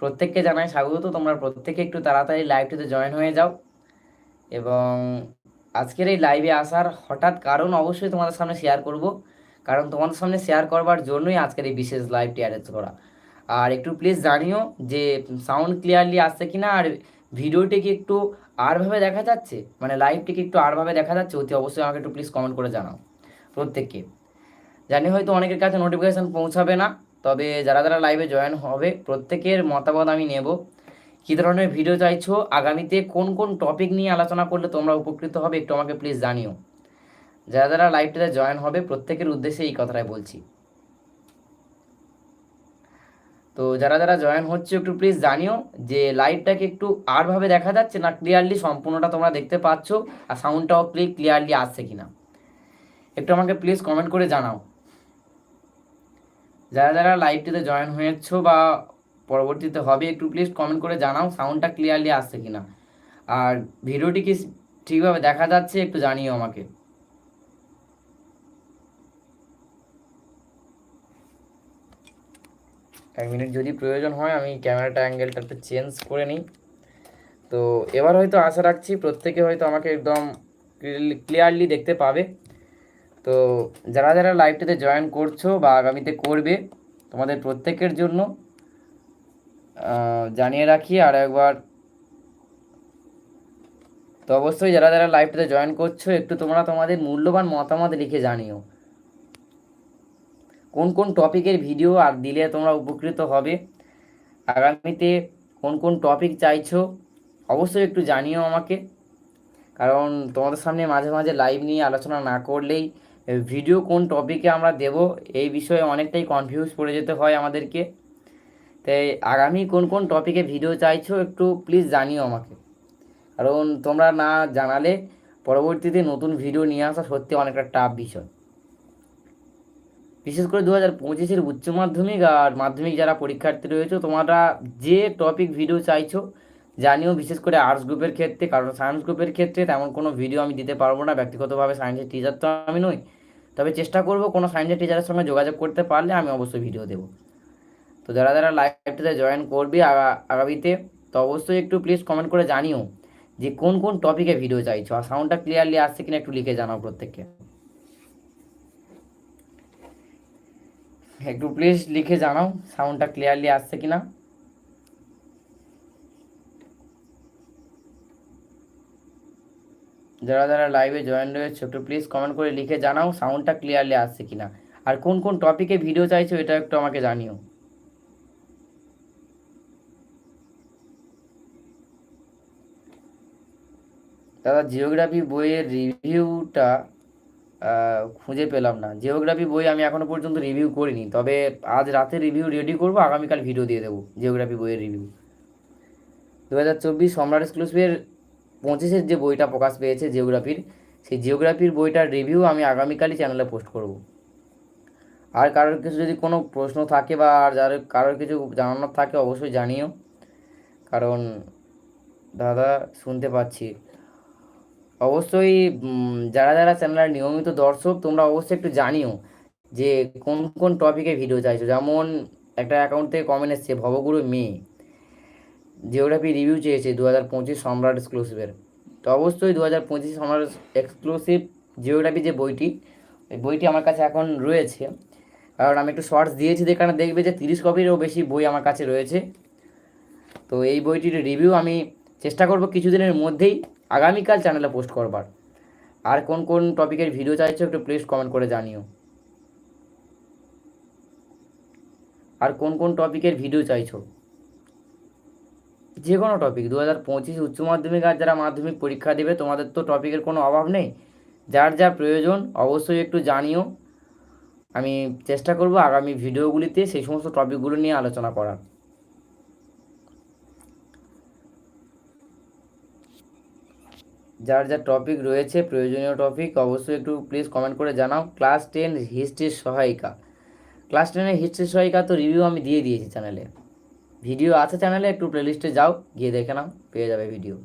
প্রত্যেককে জানাই স্বাগত। তোমরা প্রত্যেকে একটু তাড়াতাড়ি লাইভটিতে জয়েন হয়ে যাও। এবং আজকের এই লাইভে আসার হঠাৎ কারণ অবশ্যই তোমাদের সামনে শেয়ার করব। কারণ তোমাদের সামনে শেয়ার করবার জন্যই আজকের এই বিশেষ লাইভটি অ্যারেঞ্জ করা। আর একটু প্লিজ জানিও যে সাউন্ড ক্লিয়ারলি আসছে কিনা, আর ভিডিওটি কি একটু আরভাবে দেখা যাচ্ছে? মানে লাইভটিকে একটু আরভাবে দেখা যাচ্ছে? অতি অবশ্যই আমাকে একটু প্লিজ কমেন্ট করে জানাও প্রত্যেককে। জানি হয়তো অনেকের কাছে নোটিফিকেশান পৌঁছাবে না। তবে যারা যারা লাইভে জয়েন হবে, প্রত্যেকের মতামত আমি নেব। কী ধরনের ভিডিও চাইছো? আগামীতে কোন কোন টপিক নিয়ে আলোচনা করলে তোমরা উপকৃত হবে, একটু আমাকে প্লিজ জানিও। যারা যারা লাইভটাতে জয়েন হবে, প্রত্যেকের উদ্দেশ্যে এই কথাটাই বলছি। তো যারা যারা জয়েন হচ্ছে, একটু প্লিজ জানিও যে লাইভটাকে একটু আরভাবে দেখা যাচ্ছে না ক্লিয়ারলি সম্পূর্ণটা তোমরা দেখতে পাচ্ছ, আর সাউন্ডটাও ক্লিয়ারলি আসছে কিনা। একটু আমাকে প্লিজ কমেন্ট করে জানাও। যারা যারা লাইভটিতে জয়েন হয়েছ বা পরবর্তীতে হবে, একটু প্লিজ কমেন্ট করে জানাও সাউন্ডটা ক্লিয়ারলি আসছে কিনা। আর ভিডিওটি কি ঠিকভাবে দেখা যাচ্ছে, একটু জানিও আমাকে। এক মিনিট যদি প্রয়োজন হয়, আমি ক্যামেরাটা অ্যাঙ্গেলটা একটু চেঞ্জ করে নিই। তো এবার হয়তো আশা রাখছি, প্রত্যেকে হয়তো আমাকে একদম ক্লিয়ারলি দেখতে পাবে। তো যারা যারা লাইভটিতে জয়েন করছ বা আগামীতে করবে, তোমাদের প্রত্যেকের জন্য জানিয়ে রাখি। আর একবার, তো অবশ্যই যারা যারা লাইভটাতে জয়েন করছ, একটু তোমরা তোমাদের মূল্যবান মতামত লিখে জানিও। কোন কোন টপিকের ভিডিও আর দিলে তোমরা উপকৃত হবে? আগামীতে কোন কোন টপিক চাইছো? অবশ্যই একটু জানিও আমাকে। কারণ তোমাদের সামনে মাঝে মাঝে লাইভ নিয়ে আলোচনা না করলেই ভিডিও কোন টপিকে আমরা দেব, এই বিষয়ে অনেকটাই কনফিউজ পড়ে যেতে হয় আমাদেরকে। তাই আগামী কোন কোন টপিকে ভিডিও চাইছো একটু প্লিজ জানিও আমাকে। কারণ তোমরা না জানালে পরবর্তীতে নতুন ভিডিও নিয়ে আসা সত্যি অনেকটা টাফ বিষয়। বিশেষ করে দু হাজার পঁচিশের উচ্চ মাধ্যমিক আর মাধ্যমিক যারা পরীক্ষার্থী রয়েছে, তোমরা যে টপিক ভিডিও চাইছো, জানিও বিশেষ করে আর্টস গ্রুপের ক্ষেত্রে, কারণ সায়েন্স গ্রুপের ক্ষেত্রে তেমন কোনো ভিডিও আমি দিতে পারব না। ব্যক্তিগতভাবে সায়েন্সের টিচার তো আমি নই। তবে চেষ্টা করব কোনো সায়েন্সের টিচারের সঙ্গে যোগাযোগ করতে পারলে আমি অবশ্যই ভিডিও দেবো। তো যারা যারা লাইভটাতে জয়েন করবি আগামীতে, তো অবশ্যই একটু প্লিজ কমেন্ট করে জানিও যে কোন কোন টপিকে ভিডিও চাইছো আর সাউন্ডটা ক্লিয়ারলি আসছে কিনা একটু লিখে জানাও প্রত্যেককে। একটু প্লিজ লিখে জানাও সাউন্ডটা ক্লিয়ারলি আসছে কিনা। যারা যারা লাইভে জয়েন রয়েছে, একটু প্লিজ কমেন্ট করে লিখে জানাও সাউন্ডটা ক্লিয়ারলি আসছে কিনা। আর কোন কোন টপিকে ভিডিও চাইছো, এটা একটু আমাকে জানিও। দাদা জিওগ্রাফি বইয়ের রিভিউটা খুঁজে পেলাম না। জিওগ্রাফি বই আমি এখনও পর্যন্ত রিভিউ করিনি, তবে আজ রাতে রিভিউ রেডি করব, আগামীকাল ভিডিও দিয়ে দেবো জিওগ্রাফি বইয়ের রিভিউ দু হাজার চব্বিশ সম্রাট এক্সক্লুসিভের পঁচিশের যে বইটা প্রকাশ পেয়েছে জিওগ্রাফির, সেই জিওগ্রাফির বইটার রিভিউ আমি আগামীকালই চ্যানেলে পোস্ট করব। আর কারোর কিছু যদি কোনো প্রশ্ন থাকে বা আর যার কারোর কিছু জানানোর থাকে অবশ্যই জানিও। কারণ দাদা শুনতে পাচ্ছি। অবশ্যই যারা যারা চ্যানেলের নিয়মিত দর্শক, তোমরা অবশ্যই একটু জানিও যে কোন কোন টপিকে ভিডিও চাইছো। যেমন একটা অ্যাকাউন্ট থেকে কমেন্ট এসছে, ভবগুরু মেয়ে। জিওগ্রাফি রিভিউ চেয়েছে দু হাজার পঁচিশ সম্রাট এক্সক্লুসিভের তো অবশ্যই দু হাজার পঁচিশ সম্রাট এক্সক্লুসিভ জিওগ্রাফি যে বইটি ওই বইটি আমার কাছে এখন রয়েছে। কারণ আমি একটু শর্টস দিয়েছি যেখানে দেখবে যে তিরিশ কপিরও বেশি বই আমার কাছে রয়েছে। তো এই বইটির রিভিউ আমি চেষ্টা করব কিছুদিনের মধ্যেই আগামীকাল চ্যানেলে পোস্ট করবার। আর কোন কোন টপিকের ভিডিও চাইছো একটু প্লিজ কমেন্ট করে জানিও। আর কোন কোন টপিকের ভিডিও চাইছো? যে কোনো টপিক দু হাজার পঁচিশ উচ্চ মাধ্যমিক আর যারা মাধ্যমিক পরীক্ষা দেবে, তোমাদের তো টপিকের কোনো অভাব নেই। যার যা প্রয়োজন, অবশ্যই একটু জানিও। আমি চেষ্টা করব আগামী ভিডিওগুলিতে সেই সমস্ত টপিকগুলো নিয়ে আলোচনা করার। যার যা টপিক রয়েছে, প্রয়োজনীয় টপিক অবশ্যই একটু প্লিজ কমেন্ট করে জানাও। ক্লাস টেন হিস্ট্রির সহায়িকা। ক্লাস টেনের হিস্ট্রির সহায়িকা তো রিভিউ আমি দিয়ে দিয়েছি চ্যানেলে ভিডিও আছে চ্যানেলে, একটু প্লেলিস্টে যাও, গিয়ে দেখে নাও, পেয়ে যাবে ভিডিও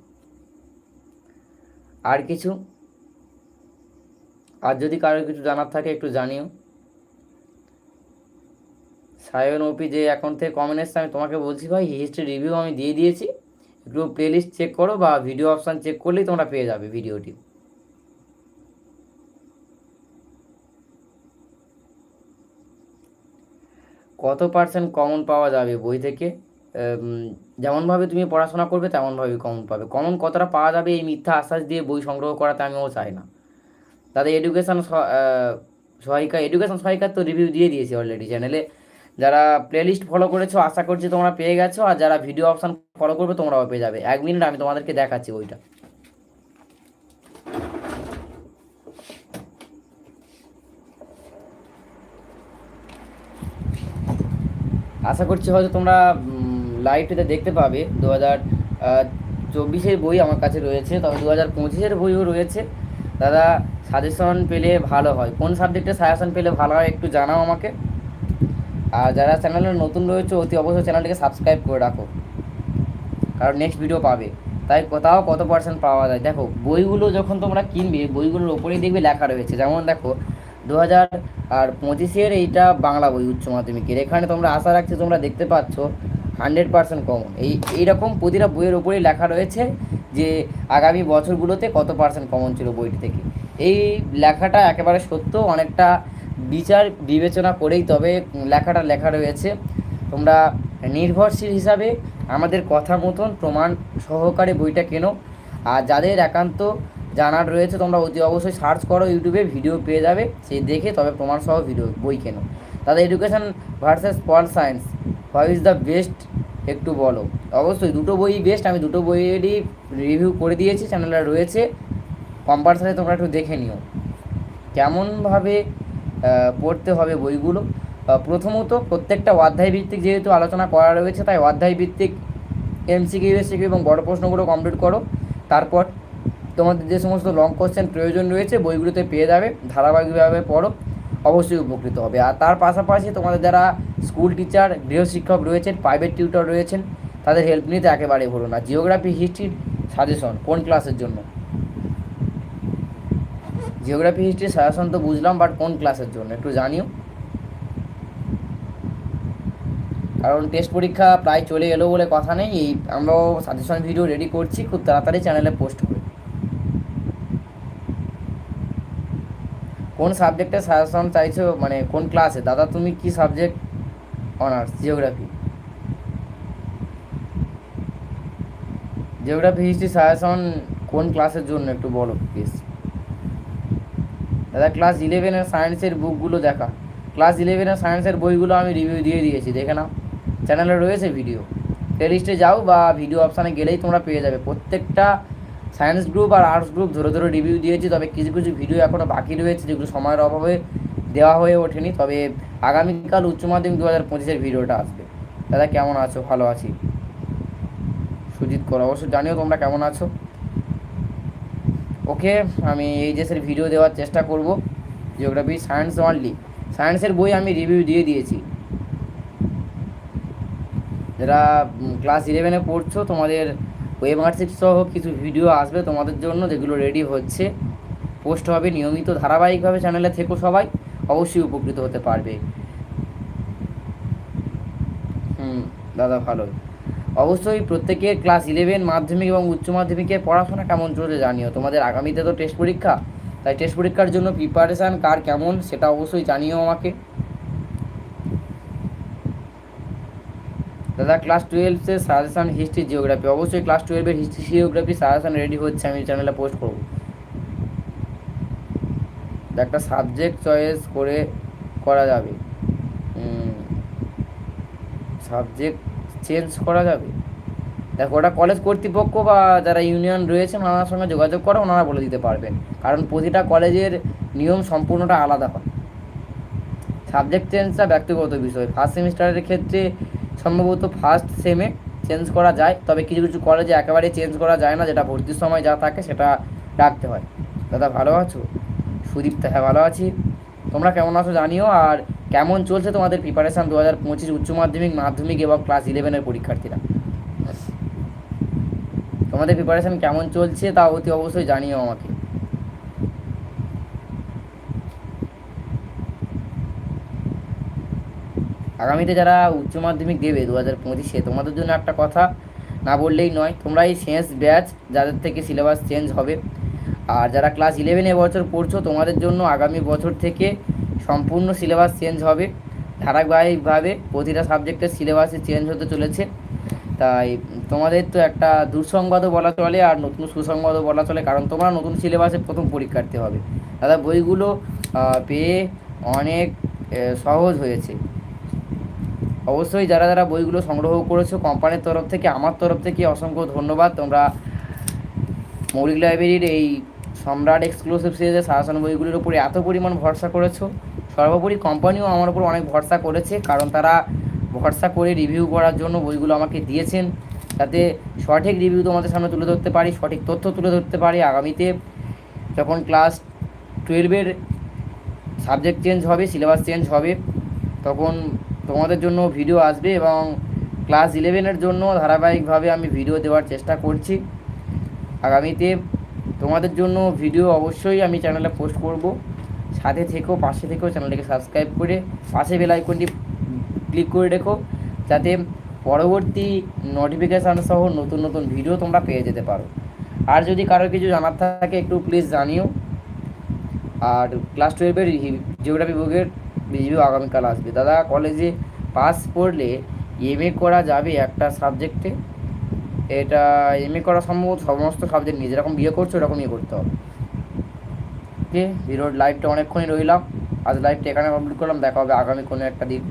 আর কিছু? আর যদি কারোর কিছু জানার থাকে, একটু জানিও। সায়ন ওপি যে অ্যাকাউন্ট থেকে কমেন্ট এসছে, আমি তোমাকে বলছি ভাই হিস্ট্রি রিভিউ আমি দিয়ে দিয়েছি। একটু প্লেলিস্ট চেক করো বা ভিডিও অপশান চেক করলেই তোমরা পেয়ে যাবে ভিডিওটি কত পার্সেন্ট কমন পাওয়া যাবে বই থেকে? যেমনভাবে তুমি পড়াশোনা করবে, তেমনভাবে কমন পাবে। কমন কতটা পাওয়া যাবে এই মিথ্যা আশ্বাস দিয়ে বই সংগ্রহ করাতে আমিও চাই না। তাদের এডুকেশন সহায়িকা এডুকেশন সহায়িকার তো রিভিউ দিয়ে দিয়েছি অলরেডি চ্যানেলে যারা প্লেলিস্ট ফলো করেছ, আশা করছি তোমরা পেয়ে গেছো, আর যারা ভিডিও অপশান ফলো করবে, তোমরাও পেয়ে যাবে। এক মিনিট আমি তোমাদেরকে দেখাচ্ছি বইটা। আশা করছি হয়তো তোমরা লাইভটিতে দেখতে পাবে। দু হাজার চব্বিশের বই আমার কাছে রয়েছে, তবে দু হাজার পঁচিশের বইও রয়েছে। দাদা সাজেশন পেলে ভালো হয়। কোন সাবজেক্টে সাজেশন পেলে ভালো হয় একটু জানাও আমাকে। আর যারা চ্যানেলে নতুন রয়েছে, অতি অবশ্যই চ্যানেলটিকে সাবস্ক্রাইব করে রাখো। কারণ নেক্সট ভিডিও পাবে। তাই কোথাও কত পার্সেন্ট পাওয়া যায়? দেখো, বইগুলো যখন তোমরা কিনবে, বইগুলোর ওপরেই দেখবে লেখা রয়েছে। যেমন দেখো দু হাজার আর পঁচিশের এইটা বাংলা বই, উচ্চ মাধ্যমিকের। এখানে তোমরা আশা রাখছি তোমরা দেখতে পাচ্ছ। হান্ড্রেড পার্সেন্ট কমন এই, এইরকম প্রতিটা বইয়ের ওপরেই লেখা রয়েছে যে আগামী বছরগুলোতে কত পার্সেন্ট কমন ছিল বইটি থেকে। এই লেখাটা একেবারে সত্য, অনেকটা বিচার, বিবেচনা করেই তবে লেখাটা লেখা রয়েছে। তোমরা নির্ভরশীল হিসাবে আমাদের কথা মতন প্রমাণ সহকারে বইটা কেনো। আর যাদের একান্ত জানার রয়েছে, তোমরা অতি অবশ্যই সার্চ করো ইউটিউবে, ভিডিও পেয়ে যাবে। সেই দেখে তবে প্রমাণ সহ ভিডিও, বই কেনো। তাদের education versus pol science. What is the best একটু বলো। অবশ্যই দুটো বই বেস্ট আমি দুটো বইয়েরই রিভিউ করে দিয়েছি চ্যানেলটা রয়েছে। কম্পালসারি তোমরা একটু দেখে নিও। কেমনভাবে পড়তে হবে বইগুলো? প্রথমত প্রত্যেকটা অধ্যায় ভিত্তিক যেহেতু আলোচনা করা রয়েছে, তাই অধ্যায় ভিত্তিক এমসিকিউ এসিকিউ এবং বড় প্রশ্নগুলো কমপ্লিট করো। তারপর তোমাদের যে সমস্ত লং কোশ্চেন প্রয়োজন রয়েছে, বইগুলোতে পেয়ে যাবে। ধারাবাহিকভাবে পড়ো। অবশ্যই উপকৃত হবে। আর তার পাশাপাশি তোমাদের যারা স্কুল টিচার গৃহশিক্ষক রয়েছেন প্রাইভেট টিউটর রয়েছেন, তাদের হেল্প নিতে একেবারে ভুলো না। জিওগ্রাফি হিস্ট্রির সাজেশন কোন ক্লাসের জন্য? জিওগ্রাফি হিস্ট্রির সাজেশন তো বুঝলাম বাট কোন ক্লাসের জন্য? একটু জানিও। কারণ টেস্ট পরীক্ষা প্রায় চলে এলো বলে কথা নেই। এই আমরাও সাজেশন ভিডিও রেডি করছি। খুব তাড়াতাড়ি চ্যানেলে পোস্ট হবে কোন সাবজেক্টে সাজেশন চাইছো? মানে কোন ক্লাসে দাদা, তুমি কি subject honours geography geography history suggestion কোন ক্লাসের জন্য একটু বলো প্লিজ দাদা ক্লাস ইলেভেনের সায়েন্সের বুকগুলো দেখা। ক্লাস ইলেভেনের সায়েন্সের বইগুলো আমি রিভিউ দিয়ে দিয়েছি, দেখে নাও। চ্যানেলে রয়েছে ভিডিও প্লেলিস্টে যাও বা ভিডিও অপশানে গেলেই তোমরা পেয়ে যাবে। প্রত্যেকটা সায়েন্স গ্রুপ আর আর্টস গ্রুপ ধরে ধরে রিভিউ দিয়েছি, তবে কিছু কিছু ভিডিও এখনও বাকি রয়েছে যেগুলো সময়ের অভাবে দেওয়া হয়ে ওঠেনি। তবে আগামীকাল উচ্চ মাধ্যমিক দু হাজার পঁচিশের ভিডিওটা আসবে। দাদা, কেমন আছো? ভালো আছি। সুজিত কর অবশ্যই জানিও তোমরা কেমন আছো? ওকে, আমি এই এইচএসের ভিডিও দেওয়ার চেষ্টা করব। জিওগ্রাফি সায়েন্স অনলি সায়েন্সের বই আমি রিভিউ দিয়ে দিয়েছি। যারা ক্লাস ইলেভেনে পড়ছো, তোমাদের ওয়েবমার্কশিট সহ কিছু ভিডিও আসবে তোমাদের জন্য যেগুলো রেডি হচ্ছে। পোস্ট হবে নিয়মিত ধারাবাহিকভাবে চ্যানেলে থেকো সবাই, অবশ্যই উপকৃত হতে পারবে। হুম, দাদা ভালো। অবশ্যই প্রত্যেকের ক্লাস ইলেভেন মাধ্যমিক এবং উচ্চ মাধ্যমিকের পড়াশোনা কেমন চলছে জানিও। তোমাদের আগামীতে তো টেস্ট পরীক্ষা, তাই টেস্ট পরীক্ষার জন্য প্রিপারেশান কার কেমন সেটা অবশ্যই জানিও আমাকে। দাদা ক্লাস টুয়েলভে সাজেশন হিস্ট্রি জিওগ্রাফি অবশ্যই ক্লাস টুয়েলভের হিস্ট্রি জিওগ্রাফি সাজেশন রেডি হচ্ছে, আমি চ্যানেলে পোস্ট করব। একটা সাবজেক্ট চয়েস করে করা যাবে। সাবজেক্ট চেঞ্জ করা যাবে? দেখো, ওটা কলেজ কর্তৃপক্ষ বা যারা ইউনিয়ন রয়েছে ওনার সঙ্গে যোগাযোগ করে, ওনারা বলে দিতে পারবেন। কারণ প্রতিটা কলেজের নিয়ম সম্পূর্ণটা আলাদা হয়। সাবজেক্ট চেঞ্জটা ব্যক্তিগত বিষয়। ফার্স্ট সেমিস্টারের ক্ষেত্রে সম্ভবত ফার্স্ট সেমে চেঞ্জ করা যায়, তবে কিছু কিছু কলেজে একেবারেই চেঞ্জ করা যায় না, যেটা ভর্তির সময় যা থাকে সেটা রাখতে হয়। দাদা ভালো আছো? সুদীপ্তা হ্যাঁ ভালো আছি। তোমরা কেমন আছো জানিও, আর কেমন চলছে তোমাদের প্রিপারেশান দু হাজার পঁচিশ উচ্চ মাধ্যমিক মাধ্যমিক এবং ক্লাস ইলেভেনের পরীক্ষার্থীরা? তোমাদের প্রিপারেশান কেমন চলছে তা অতি অবশ্যই জানিও আমাকে। আগামীতে যারা উচ্চ মাধ্যমিক দেবে দু হাজার পঁচিশে, তোমাদের জন্য একটা কথা, না বললেই নয়, তোমরা এই শেষ ব্যাচ যাদের থেকে সিলেবাস চেঞ্জ হবে, আর যারা ক্লাস ইলেভেন বছর পড়ছো, তোমাদের জন্য আগামী বছর থেকে সম্পূর্ণ সিলেবাস চেঞ্জ হবে। ধারাবাহিকভাবে প্রতিটা সাবজেক্টের সিলেবাসে চেঞ্জ হতে চলেছে। তাই তোমাদের তো একটা দুঃসংবাদও বলা চলে, আর নতুন সুসংবাদও বলা চলে, কারণ তোমরা নতুন সিলেবাসে প্রথম পরীক্ষার্থী হবে। দাদা, বইগুলো পেয়ে অনেক সহজ হয়েছে। অবশ্যই যারা যারা বইগুলো সংগ্রহ করেছ কোম্পানির তরফ থেকে, আমার তরফ থেকে অসংখ্য ধন্যবাদ। তোমরা মৌলিক লাইব্রেরির এই সম্রাট এক্সক্লুসিভ সিরিজের শাসন বইগুলির উপরে এত পরিমাণ ভরসা করেছ। সর্বোপরি কোম্পানিও আমার উপর অনেক ভরসা করেছে, কারণ তারা ভরসা করে রিভিউ করার জন্য বইগুলো আমাকে দিয়েছেন। যাতে সঠিক রিভিউ তোমাদের সামনে তুলে ধরতে পারি, সঠিক তথ্য তুলে ধরতে পারি। আগামীতে যখন ক্লাস টুয়েলভের সাবজেক্ট চেঞ্জ হবে সিলেবাস চেঞ্জ হবে, তখন তোমাদের জন্য ভিডিও আসবে এবং ক্লাস ইলেভেনের জন্য ধারাবাহিকভাবে আমি ভিডিও দেওয়ার চেষ্টা করছি। আগামীতে তোমাদের জন্য ভিডিও অবশ্যই আমি চ্যানেলে পোস্ট করব। সাথে থেকেও পাশে থেকেও চ্যানেলটিকে সাবস্ক্রাইব করে পাশে বেল আইকনটি ক্লিক করে রেখো, যাতে পরবর্তী নোটিফিকেশান সহ নতুন নতুন ভিডিও তোমরা পেয়ে যেতে পারো। আর যদি কারোর কিছু জানার থাকে, একটু প্লিজ জানিও। আর ক্লাস টুয়েলভের জিওগ্রাফি বুকের রিভিউ আগামীকাল আসবে। দাদা কলেজে পাস পড়লে এম করা যাবে একটা সাবজেক্টে এটা এম এ করা সম্ভব সমস্ত সাবজেক্ট নিয়ে, যেরকম বিয়ে করছ ওরকম ইয়ে করতে হবে। ওকে ভিডিওর লাইভটা অনেকক্ষণই রইলাম। আজ লাইভটা এখানে কমপ্লিট করলাম। দেখা হবে আগামী কোনো একটা দিন।